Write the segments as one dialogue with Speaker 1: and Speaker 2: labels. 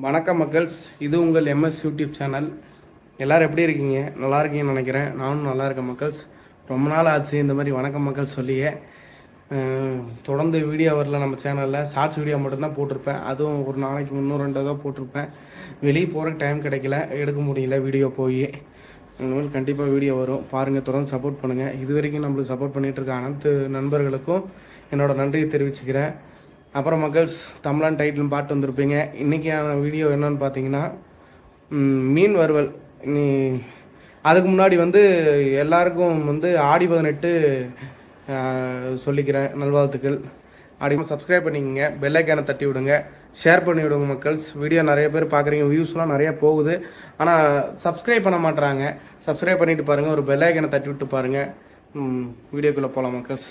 Speaker 1: வணக்கம் மக்கள்ஸ். இது உங்கள் எம்எஸ் யூடியூப் சேனல். எல்லோரும் எப்படி இருக்கீங்க? நல்லா இருக்கீங்கன்னு நினைக்கிறேன். நானும் நல்லா இருக்கேன் மக்கள்ஸ். ரொம்ப நாள் ஆச்சு இந்த மாதிரி வணக்கம் மக்கள் சொல்லியே. தொடர்ந்து வீடியோ வரல நம்ம சேனலில். ஷார்ட்ஸ் வீடியோ மட்டும்தான் போட்டிருப்பேன். அதுவும் ஒரு நாளைக்கு முந்நூறு ரெண்டு தான் போட்டிருப்பேன். வெளியே போகிறக்கு டைம் கிடைக்கல. எடுக்க முடியல வீடியோ போய். இனிமேல் கண்டிப்பாக வீடியோ வரும். பாருங்கள் தொடர்ந்து சப்போர்ட் பண்ணுங்கள் இது வரைக்கும் நம்மளுக்கு சப்போர்ட் பண்ணிகிட்டு இருக்க அனைத்து நண்பர்களுக்கும் என்னோடய நன்றியை தெரிவிச்சுக்கிறேன். அப்புறம் மக்கள்ஸ் தமிழன் டைட்டில் பாட்டு வந்திருப்பீங்க. இன்றைக்கான வீடியோ என்னன்னு பார்த்தீங்கன்னா மீன் வறுவல். நீ அதுக்கு முன்னாடி வந்து எல்லாருக்கும் வந்து ஆடி பதினெட்டு சொல்லிக்கிறேன். நல்வாழ்த்துக்கள். அப்படிமா சப்ஸ்கிரைப் பண்ணிக்கங்க. பெல்லைக்கானை தட்டி விடுங்க. ஷேர் பண்ணி விடுங்க மக்கள்ஸ். வீடியோ நிறைய பேர் பார்க்குறீங்க. வியூஸ்லாம் நிறைய போகுது. ஆனால் சப்ஸ்கிரைப் பண்ண மாட்றாங்க. சப்ஸ்கிரைப் பண்ணிட்டு பாருங்கள் ஒரு பெல்லைக்கானை தட்டி விட்டு பாருங்கள் வீடியோக்குள்ளே போகலாம் மக்கள்ஸ்.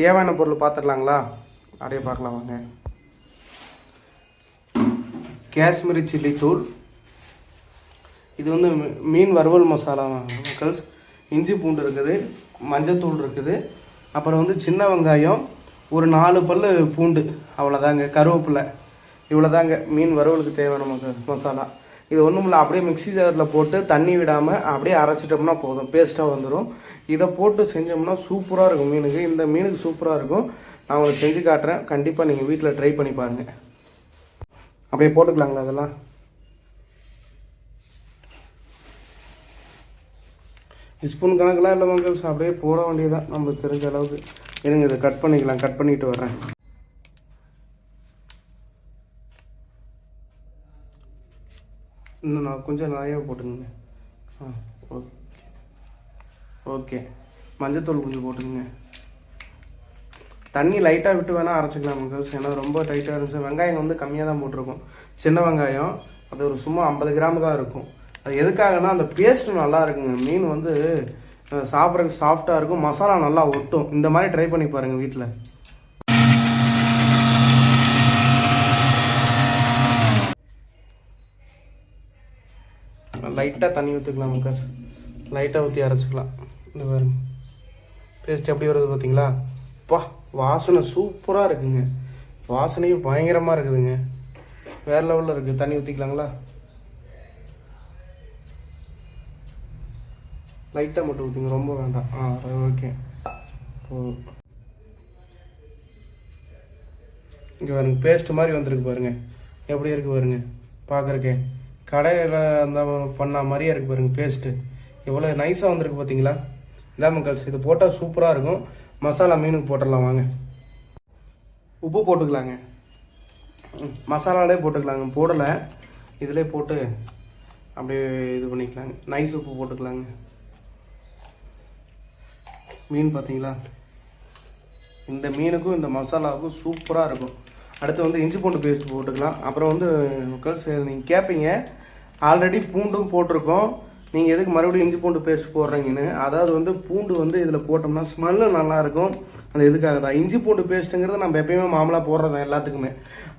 Speaker 1: தேவையான பொருள் பார்த்துடலாங்களா அப்படியே பார்க்கலாம் வாங்க. காஷ்மீரி சில்லி தூள். இது வந்து மீ- மீன் வறுவல் மசாலா மக்கள்ஸ் இஞ்சி பூண்டு இருக்குது மஞ்சத்தூள் இருக்குது. அப்புறம் வந்து சின்ன வெங்காயம் ஒரு நாலு பல் பூண்டு அவ்வளோதாங்க கருவேப்பிலை இவ்வளோதாங்க மீன் வறுவலுக்கு தேவையான மசா- மசாலா. இது ஒன்றும் இல்லை அப்படியே மிக்ஸி ஜாரில் போட்டு தண்ணி விடாமல் அப்படியே அரைச்சிட்டோம்னா போதும். பேஸ்ட்டாக வந்துடும் இதை போட்டு செஞ்சோம்னா சூப்பராக இருக்கும் மீனுக்கு. இந்த மீனுக்கு சூப்பராக இருக்கும். நான் உங்களுக்கு செஞ்சு காட்டுறேன். கண்டிப்பாக நீங்கள் வீட்டில் ட்ரை பண்ணி பாருங்கள் அப்படியே போட்டுக்கலாங்களா அதெல்லாம்? ஸ்பூன் கணக்கெலாம் இல்லை மக்கள்ஸ் அப்படியே போட வேண்டியதான் நம்மளுக்கு தெரிஞ்ச அளவுக்கு. இருங்க இதை கட் பண்ணிக்கலாம். கட் பண்ணிட்டு வர்றேன். இன்னும் நான் கொஞ்சம் நிறையா போட்டுக்கோங்க. ஆ. ஓகே. மஞ்சத்தூள் கொஞ்சம் போட்டுக்கோங்க. தண்ணி லைட்டாக விட்டு வேணால் அரைச்சிக்கலாம் மக்கள்ஸ் ஏன்னா ரொம்ப டைட்டாக இருந்துச்சு. வெங்காயம் வந்து கம்மியாக தான் போட்டிருக்கும். சின்ன வெங்காயம் அது ஒரு சும்மா ஐம்பது கிராம் தான் இருக்கும். அது எதுக்காகனா அந்த பேஸ்ட்டு நல்லா இருக்குங்க. மீன் வந்து சாப்பிட்றதுக்கு சாஃப்டாக இருக்கும். மசாலா நல்லா ஒட்டும். இந்த மாதிரி ட்ரை பண்ணி பாருங்கள் வீட்டில் லைட்டாக தண்ணி ஊற்றுக்கலாம் மக்கள்ஸ் லைட்டாக ஊற்றி அரைச்சிக்கலாம். இந்த பாருங்க. பேஸ்ட் எப்படி வருது பார்த்தீங்களா பா வாசனை சூப்பராக இருக்குங்க. வாசனையும் பயங்கரமாக இருக்குதுங்க. வேறு லெவலில் இருக்குது தண்ணி ஊற்றிக்கலாங்களா லைட்டாக மட்டும் ஊற்றுங்க ரொம்ப வேண்டாம். ஆ ஓகே இங்கே பாருங்க. பேஸ்ட் மாதிரி வந்திருக்கு பாருங்க. எப்படி இருக்குது பாருங்க? பார்க்குறக்கே கடையில் அந்த பண்ண மாதிரியே இருக்குது பாருங்க பேஸ்ட்டு எவ்வளோ நைஸாக வந்திருக்கு பார்த்தீங்களா லெமன் கல்ஸ் இது போட்டால் சூப்பராக இருக்கும். மசாலா மீனுக்கு போட்டுடலாம் வாங்க. உப்பு போட்டுக்கலாங்க. மசாலாலே போட்டுக்கலாங்க. போடலை. இதிலே போட்டு அப்படியே இது பண்ணிக்கலாங்க. நைஸ் உப்பு போட்டுக்கலாங்க. மீன் பார்த்தீங்களா? இந்த மீனுக்கும் இந்த மசாலாவுக்கும் சூப்பராக இருக்கும். அடுத்து வந்து இஞ்சி பூண்டு பேஸ்ட் போட்டுக்கலாம். அப்புறம் வந்து மக்கள்ஸ் நீங்கள் கேட்பீங்க ஆல்ரெடி பூண்டும் போட்டிருக்கோம். நீங்கள் எதுக்கு மறுபடியும் இஞ்சி பூண்டு பேஸ்ட் போடுறீங்கன்னு? அதாவது வந்து பூண்டு வந்து இதில் போட்டோம்னா ஸ்மெல்லு நல்லாயிருக்கும். அது எதுக்காக தான்? இஞ்சி பூண்டு பேஸ்ட்டுங்கிறது நம்ம எப்பயுமே மாமலாக போடுறது தான் எல்லாத்துக்குமே.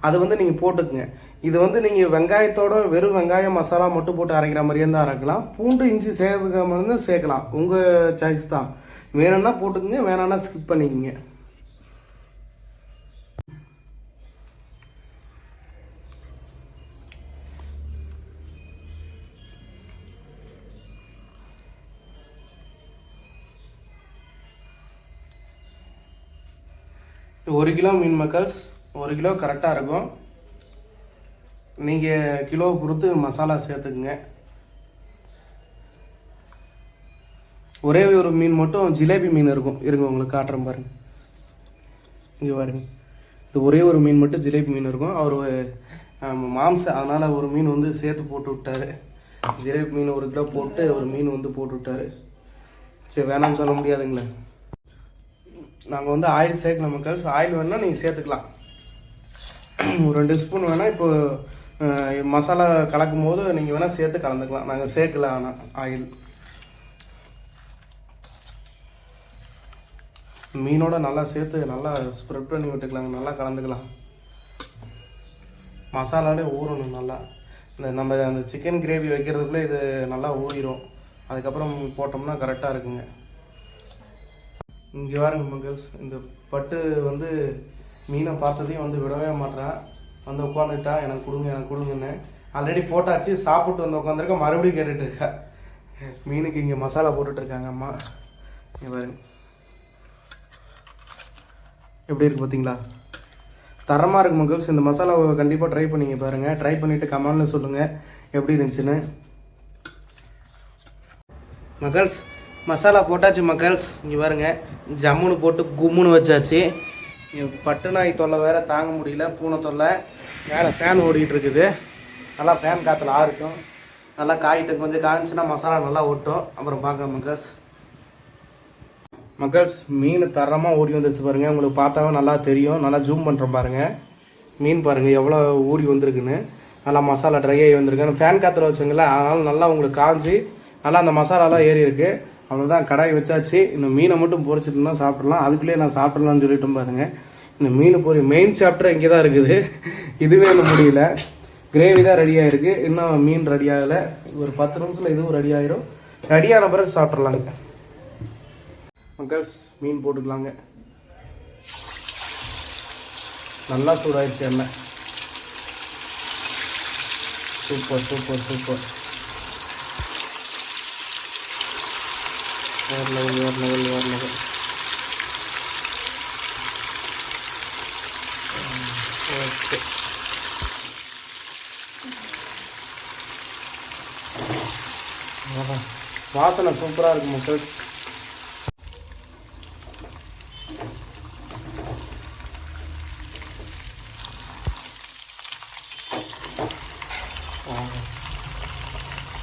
Speaker 1: அது வந்து நீங்கள் போட்டுக்குங்க. இது வந்து நீங்கள் வெங்காயத்தோட வெறும் வெங்காயம் மசாலா மட்டும் போட்டு அரைக்கிற மாதிரியே தான் அரைக்கலாம். பூண்டு இஞ்சி சேர்த்துக்காம மாதிரி சேர்க்கலாம். உங்கள் சாய்ஸ் தான். வேணும்னா போட்டுக்குங்க வேணான்னா ஸ்கிப் பண்ணிக்கங்க. ஒரு கிலோ மீன் மக்கள்ஸ் ஒரு கிலோ கரெக்டாக இருக்கும். நீங்கள் கிலோ பொறுத்து மசாலா சேர்த்துக்குங்க. ஒரே ஒரு மீன் மட்டும் ஜிலேபி மீன் இருக்கும். இருங்க உங்களுக்கு காட்டுறேன் பாருங்க. இங்கே பாருங்க. இது ஒரே ஒரு மீன் மட்டும் ஜிலேபி மீன் இருக்கும். அவர் மாம்சம் அதனால் ஒரு மீன் வந்து சேர்த்து போட்டு விட்டாரு. ஜிலேபி மீன் ஒரு கிலோ போட்டு ஒரு மீன் வந்து போட்டு விட்டாரு. சரி வேணாம்னு சொல்ல முடியாதுங்களே. நாங்கள் வந்து ஆயில் சேர்க்கல மக்கள்ஸ் ஆயில் வேணால் நீங்கள் சேர்த்துக்கலாம். ஒரு ரெண்டு ஸ்பூன் வேணால் இப்போ மசாலா கலக்கும் போது நீங்கள் வேணால் சேர்த்து கலந்துக்கலாம். நாங்கள் சேர்க்கல ஆனால் ஆயில். மீனோட நல்லா சேர்த்து நல்லா ஸ்ப்ரெட் பண்ணி விட்டுக்கலாங்க நல்லா கலந்துக்கலாம். மசாலாலே ஊறணும் நல்லா. இந்த நம்ம அந்த சிக்கன் கிரேவி வைக்கிறதுக்குள்ளே இது நல்லா ஊறிடும் அதுக்கப்புறம் போட்டோம்னா கரெக்டாக இருக்குங்க. இங்கே பாருங்க மங்கல்ஸ் இந்த பட்டு வந்து மீனை பார்த்ததையும் வந்து விடவே மாட்டேறான் வந்து உட்காந்துட்டா எனக்கு கொடுங்க எனக்கு கொடுங்கன்னு. ஆல்ரெடி போட்டாச்சு சாப்பிட்டு வந்து உட்காந்துருக்க மறுபடியும் கேட்டுட்டு இருக்கா. மீனுக்கு இங்கே மசாலா போட்டுட்ருக்காங்க அம்மா. இங்கே பாருங்க. எப்படி இருக்கு பார்த்தீங்களா தரமாக இருக்கு மங்கல்ஸ் இந்த மசாலாவை கண்டிப்பாக ட்ரை பண்ணிங்க பாருங்கள் ட்ரை பண்ணிவிட்டு கமெண்ட்ல சொல்லுங்கள் எப்படி இருந்துச்சுன்னு. மக்கள்ஸ் மசாலா போட்டாச்சு மக்கள்ஸ். இங்கே பாருங்க ஜம்முன்னு போட்டு கும்முன்னு வச்சாச்சு. பட்டு நாய் தொல்லை வேற தாங்க முடியல பூனை தொல்லை. மேலே ஃபேன் ஓடிட்டு இருக்குது நல்லா ஃபேன் காற்றுல ஆறுக்கும் நல்லா காயிட்டும் கொஞ்சம் காய்ச்சுன்னா மசாலா நல்லா ஒட்டும். அப்புறம் பார்க்கலாம் மக்கள்ஸ். மக்கள்ஸ் மீன் தரமாக ஓடி வந்துருச்சு பாருங்கள் உங்களுக்கு பார்த்தாவே நல்லா தெரியும். நல்லா ஜூம் பண்ணுறோம் பாருங்கள் மீன் பாருங்கள் எவ்வளோ ஊறி வந்திருக்குன்னு. நல்லா மசாலா ட்ரை ஆகி வந்திருக்குன்னு ஃபேன் காற்றுல வச்சுங்களேன் அதனால் நல்லா உங்களுக்கு காஞ்சி நல்லா அந்த மசாலாலாம் ஏறி இருக்குது அவ்வளோதான் கடாய் வச்சாச்சு. இந்த மீனை மட்டும் பொரிச்சிட்டு தான் சாப்பிட்றலாம் அதுக்குள்ளேயே நான் சாப்பிட்றலாம்னு சொல்லிட்டு பாருங்க. இந்த மீன் பொறி மெயின் சாப்டர் இங்கே தான் இருக்குது. இதுவே இன்னும் முடியல. கிரேவி தான் ரெடி ஆகிருக்கு இன்னும் மீன் ரெடி ஆகலை. ஒரு பத்து நிமிஷத்தில் இதுவும் ரெடி ஆகிரும் ரெடியான பிறகு சாப்பிட்றலாங்க மக்கள்ஸ் மீன் போட்டுக்கலாங்க. நல்லா சூடாயிடுச்சு எண்ணெய். Super super super. வேறு லெவல் வேறு லெவல் வேறு லெவல் ஓகே வாசனை சூப்பராக இருக்கு மக்கள்.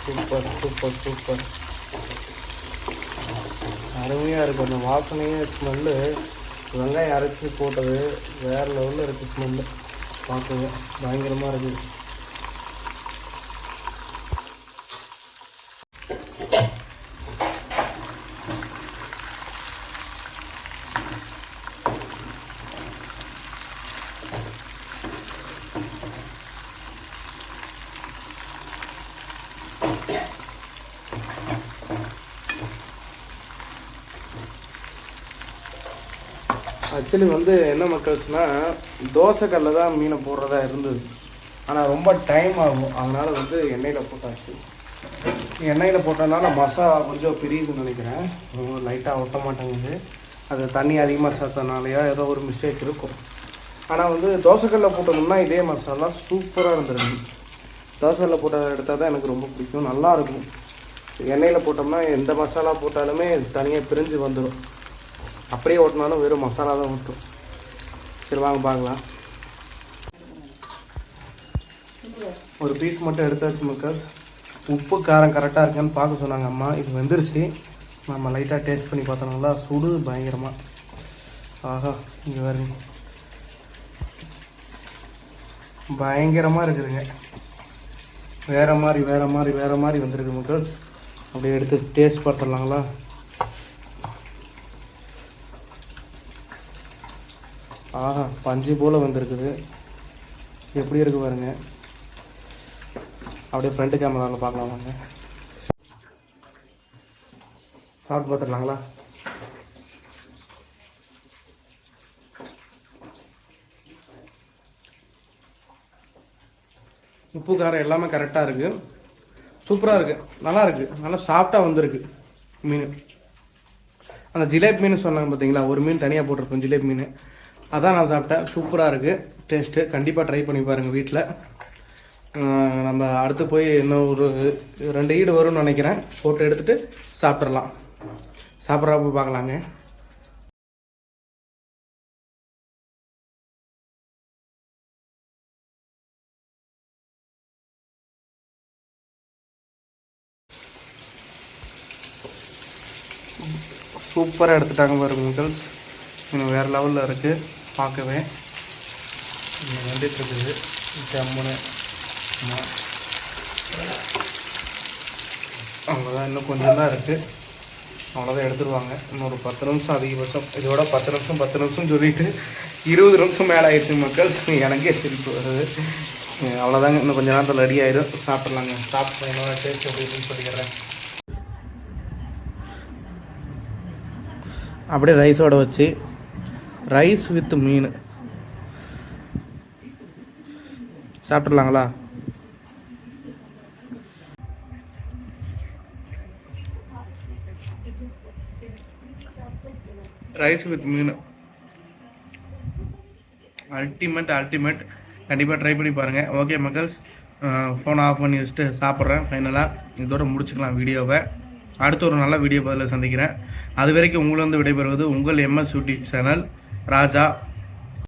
Speaker 1: சூப்பர் சூப்பர் சூப்பர் அருமையாக இருக்கும் அந்த வாசனையே ஸ்மெல்லு வெங்காயம் அரைச்சி போட்டது வேறு லெவலில் இருக்குது ஸ்மெல்லு பார்க்கவே பயங்கரமாக இருக்குது ஆக்சுவலி வந்து என்ன மக்கள்ஸ்னா தோசைக்கல்ல தான் மீனை போடுறதா இருந்தது. ஆனால் ரொம்ப டைம் ஆகும். அதனால் வந்து எண்ணெயில் போட்டாச்சு. எண்ணெயில் போட்டதுனால மசாலா கொஞ்சம் பிரியுதுன்னு நினைக்கிறேன். லைட்டாக ஒட்ட மாட்டேங்குது. அது தண்ணி அதிகமாக சேர்த்தனாலையா ஏதோ ஒரு மிஸ்டேக் இருக்கும். ஆனால் வந்து தோசைக்கல்ல போட்டோம்னா இதே மசாலா சூப்பராக இருந்துருக்கு. தோசைக்கல்ல போட்ட எடுத்தால் தான் எனக்கு ரொம்ப பிடிக்கும். நல்லா இருக்கும். எண்ணெயில் போட்டோம்னா எந்த மசாலா போட்டாலுமே தனியாக பிரிஞ்சு வந்துடும் அப்படியே ஓட்டினாலும் வெறும் மசாலா தான் ஓட்டும் சரி வாங்க பார்க்கலாம். ஒரு பீஸ் மட்டும் எடுத்தாச்சு மக்கள்ஸ். உப்பு காரம் கரெக்டாக இருக்கான்னு பார்க்க சொன்னாங்க அம்மா. இது வந்துருச்சு. நம்ம லைட்டாக டேஸ்ட் பண்ணி பார்த்தோம்னா சுடு பயங்கரமாக ஆஹா இங்கே வருங்க பயங்கரமாக இருக்குதுங்க. வேறு மாதிரி வேறு மாதிரி வேறு மாதிரி வந்திருக்கு மக்கள்ஸ். அப்படியே எடுத்து டேஸ்ட் பார்த்துடலாங்களா? ஆஹா பஞ்சு போல் வந்திருக்குது. எப்படி இருக்கு பாருங்க. அப்படியே ஃப்ரண்ட்டு கேமராவில் பார்க்கலாம் வாங்க. சாப்பிட்டு பார்த்துடலாங்களா? உப்பு காரம் எல்லாமே கரெக்டாக இருக்குது சூப்பராக இருக்குது நல்லா இருக்குது நல்லா சாஃப்டாக வந்திருக்கு மீன். அந்த ஜிலேபி மீன் சொன்னாங்க பார்த்தீங்களா ஒரு மீன் தனியாக போட்டிருப்போம் ஜிலேபி மீன். அதான் நான் சாப்பிட்டேன். சூப்பராக இருக்குது டேஸ்ட்டு கண்டிப்பாக ட்ரை பண்ணி பாருங்கள் வீட்டில் நம்ம அடுத்து போய் இன்னும் ஒரு ரெண்டு ஈடு வரும்னு நினைக்கிறேன். ஃபோட்டோ எடுத்துகிட்டு சாப்பிட்றலாம் சாப்பிட்றப்ப பார்க்கலாங்க. சூப்பராக எடுத்துட்டாங்க பாருங்க முதல்ஸ் இன்னும் வேறு லெவலில் இருக்குது பார்க்கவே வந்துட்டுருக்குது. ஜம்முன்னு அவ்வளோதான் இன்னும் கொஞ்சம் தான் இருக்குது அவ்வளோதான் எடுத்துருவாங்க. இன்னொரு பத்து நிமிஷம் அதிகபட்சம். இதோட பத்து நிமிஷம் பத்து நிமிஷம் சொல்லிவிட்டு இருபது நிமிஷம் மேலே ஆயிடுச்சு மக்கள். எனக்கே சிரிப்பு வருது. அவ்வளோதாங்க இன்னும் கொஞ்சம் நேரத்தில் ரெடி ஆயிடும் சாப்பிட்லாங்க. சாப்பிட்டு என்னோட டேஸ்ட் அப்படின்னு சொல்லிடுறேன் அப்படியே ரைஸோடு வச்சு ரைஸ் வித் மீன் சாப்பிட்றலாங்களா ரைஸ் வித் மீன் அல்டிமேட் அல்டிமேட் கண்டிப்பாக ட்ரை பண்ணி பாருங்கள் ஓகே மக்கள்ஸ். ஃபோனை ஆஃப் பண்ணி வச்சுட்டு சாப்பிட்றேன் ஃபைனலாக இதோட முடிச்சுக்கலாம் வீடியோவை. அடுத்த ஒரு நல்ல வீடியோ பதில் சந்திக்கிறேன். அது வரைக்கும் உங்களை வந்து விடைபெறுவது உங்கள் எம்எஸ் யூடியூப் சேனல் ராஜா